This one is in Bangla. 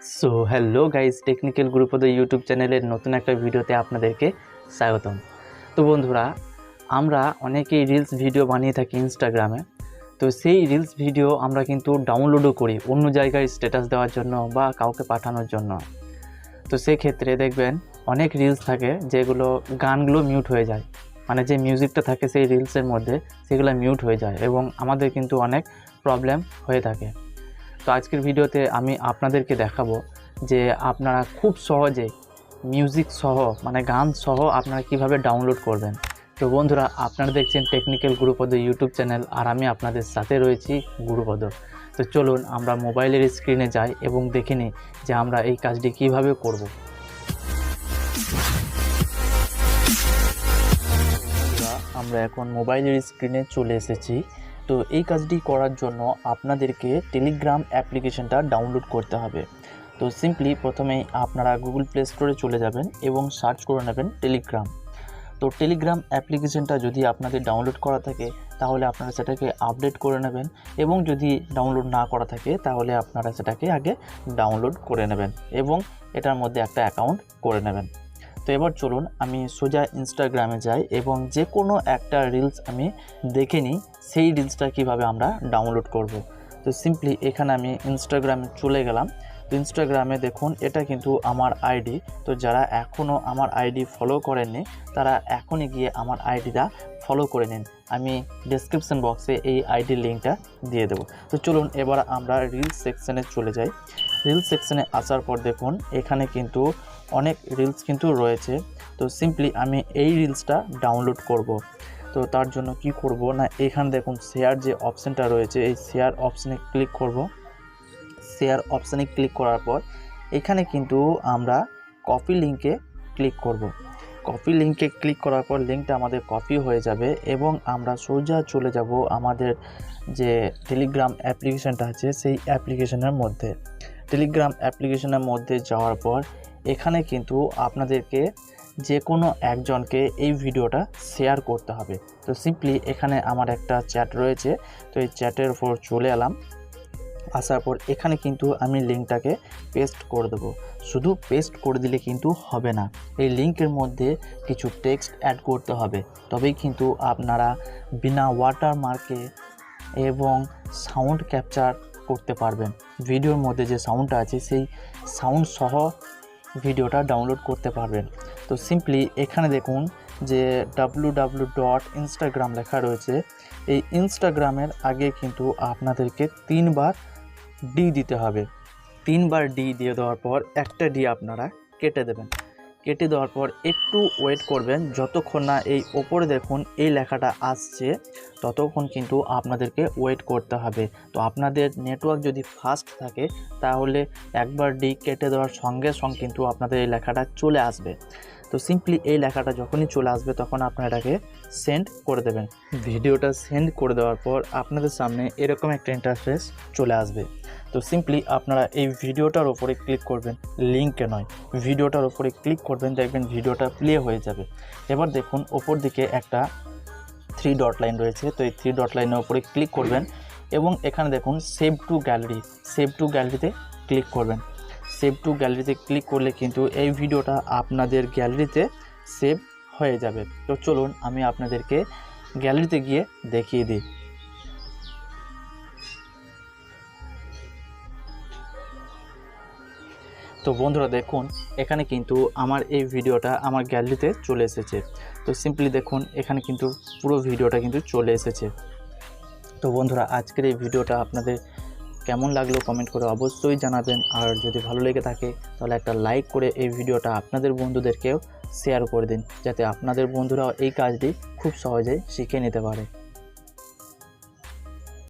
So hello guys technical group of the YouTube চ্যানেলের নতুন একটা ভিডিওতে আপনাদেরকে স্বাগতম। তো বন্ধুরা, আমরা অনেকেই রিলস ভিডিও বানিয়ে থাকি ইনস্টাগ্রামে তো সেই রিলস ভিডিও আমরা কিন্তু ডাউনলোডও করি অন্য জায়গায় স্ট্যাটাস দেওয়ার জন্য বা কাউকে পাঠানোর জন্য। তো সেক্ষেত্রে দেখবেন, অনেক রিলস থাকে যেগুলো গানগুলো মিউট হয়ে যায়। মানে যে মিউজিকটা থাকে সেই রিলসের মধ্যে সেগুলো মিউট হয়ে যায় এবং আমাদের কিন্তু অনেক প্রবলেম হয়ে থাকে। তো আজকের ভিডিওতে আমি আপনাদেরকে দেখাবো যে আপনারা খুব সহজে মিউজিক সহ মানে গান সহ আপনারা কীভাবে ডাউনলোড করবেন। তো বন্ধুরা, আপনারা দেখছেন টেকনিক্যাল গুরুপদ ইউটিউব চ্যানেল আর আমি আপনাদের সাথে রয়েছি গুরুপদ তো চলুন, আমরা মোবাইলের স্ক্রিনে যাই এবং দেখে নিই যে আমরা এই কাজটি কীভাবে করব। আমরা এখন মোবাইলের স্ক্রিনে চলে এসেছি। তো এই কাজটি করার জন্য আপনাদেরকে টেলিগ্রাম অ্যাপ্লিকেশনটা ডাউনলোড করতে হবে। তো সিম্পলি প্রথমেই আপনারা গুগল প্লে স্টোরে চলে যাবেন এবং সার্চ করে নেবেন টেলিগ্রাম তো টেলিগ্রাম অ্যাপ্লিকেশনটা যদি আপনাদের ডাউনলোড করা থাকে, তাহলে আপনারা সেটাকে আপডেট করে নেবেন এবং যদি ডাউনলোড না করা থাকে, তাহলে আপনারা সেটাকে আগে ডাউনলোড করে নেবেন এবং এটার মধ্যে একটা অ্যাকাউন্ট করে নেবেন। তো এবার চলুন আমি সোজা ইনস্টাগ্রামে যাই এবং যে কোনো একটা রিলস আমি দেখে নিই, সেই রিলসটা কীভাবে আমরা ডাউনলোড করব। তো সিম্পলি এখানে আমি ইনস্টাগ্রামে চলে গেলাম। তো ইনস্টাগ্রামে দেখুন, এটা কিন্তু আমার আইডি তো যারা এখনও আমার আইডি ফলো করেননি, তারা এখনই গিয়ে আমার আইডিটা ফলো করে নিন। আমি ডেসক্রিপশন বক্সে এই আইডির লিঙ্কটা দিয়ে দেবো। তো চলুন এবার আমরা রিলস সেকশনে চলে যাই। রিলস সেকশনে আসার পর দেখুন, এখানে কিন্তু অনেক রিলস কিন্তু রয়েছে। তো সিম্পলি আমি এই রিলসটা ডাউনলোড করব। তো তার জন্য কি করব না, এখানে দেখুন শেয়ার যে অপশানটা রয়েছে, এই শেয়ার অপশানে ক্লিক করব। শেয়ার অপশানে ক্লিক করার পর এখানে কিন্তু আমরা কপি লিঙ্কে ক্লিক করব। কপি লিঙ্কে ক্লিক করার পর লিঙ্কটা আমাদের কপি হয়ে যাবে এবং আমরা সোজা চলে যাব আমাদের যে টেলিগ্রাম অ্যাপ্লিকেশনটা আছে, সেই অ্যাপ্লিকেশনের মধ্যে। টেলিগ্রাম অ্যাপ্লিকেশনের মধ্যে যাওয়ার পর এখানে কিন্তু আপনাদেরকে যে কোনো একজনকে এই ভিডিওটা শেয়ার করতে হবে। তো সিম্পলি এখানে আমার একটা চ্যাট রয়েছে, তো এই চ্যাটের উপর চলে এলাম। আসার পর এখানে কিন্তু আমি লিঙ্কটাকে পেস্ট করে দেবো। শুধু পেস্ট করে দিলে কিন্তু হবে না, এই লিঙ্কের মধ্যে কিছু টেক্সট অ্যাড করতে হবে। তবেই কিন্তু আপনারা বিনা ওয়াটার মার্কে এবং সাউন্ড ক্যাপচার করতে পারবেন। ভিডিওর মধ্যে যে সাউন্ডটা আছে, সেই সাউন্ড সহ ভিডিওটা ডাউনলোড করতে পারবেন। তো সিম্পলি এখানে দেখুন যে ডাব্লু ডাব্লু ডট ইনস্টাগ্রাম লেখা রয়েছে। এই ইনস্টাগ্রামের আগে কিন্তু আপনাদেরকে তিনবার ডি দিতে হবে। তিনবার ডি দিয়ে দেওয়ার পর একটা ডি আপনারা কেটে দেবেন। কেটে দেওয়ার পর একটু ওয়েট করবেন। যতক্ষণ না এই ওপরে দেখুন এই লেখাটা আসছে ততক্ষণ কিন্তু আপনাদেরকে ওয়েট করতে হবে। তো আপনাদের নেটওয়ার্ক যদি ফাস্ট থাকে তাহলে একবার ডি কেটে দেওয়ার সঙ্গে সঙ্গে কিন্তু আপনাদের এই লেখাটা চলে আসবে। তো সিম্পলি এই লেখাটা যখনই চলে আসবে তখন আপনারা এটাকে সেন্ড করে দেবেন। ভিডিওটা সেন্ড করে দেওয়ার পর আপনাদের সামনে এরকম একটা ইন্টারফেস চলে আসবে। তো সিম্পলি আপনারা এই ভিডিওটার ওপরে ক্লিক করবেন লিঙ্কে নয়। ভিডিওটার ওপরে ক্লিক করবেন, দেখবেন ভিডিওটা প্লে হয়ে যাবে। এবার দেখুন, ওপর দিকে একটা থ্রি ডট লাইন রয়েছে, তো এই থ্রি ডট লাইনের ওপরে ক্লিক করবেন এবং এখানে দেখুন save to gallery save to গ্যালারিতে ক্লিক করবেন। সেভ টু গ্যালারিতে ক্লিক করলে কিন্তু এই ভিডিওটা আপনাদের গ্যালারিতে সেভ হয়ে যাবে। তো চলুন, আমি আপনাদেরকে গ্যালারিতে গিয়ে দেখিয়ে দিই। তো বন্ধুরা দেখুন, এখানে কিন্তু আমার এই ভিডিওটা আমার গ্যালারিতে চলে এসেছে। তো সিম্পলি দেখুন, এখানে কিন্তু পুরো ভিডিওটা কিন্তু চলে এসেছে। তো বন্ধুরা, আজকের এই ভিডিওটা আপনাদের কেমন লাগল কমেন্ট করে অবশ্যই জানাবেন। আর যদি ভালো লেগে থাকে, তাহলে একটা লাইক করে এই ভিডিওটা আপনাদের বন্ধুদেরকেও শেয়ার করে দিন, যাতে আপনাদের বন্ধুরাও এই কাজটি খুব সহজেই শিখে নিতে পারে।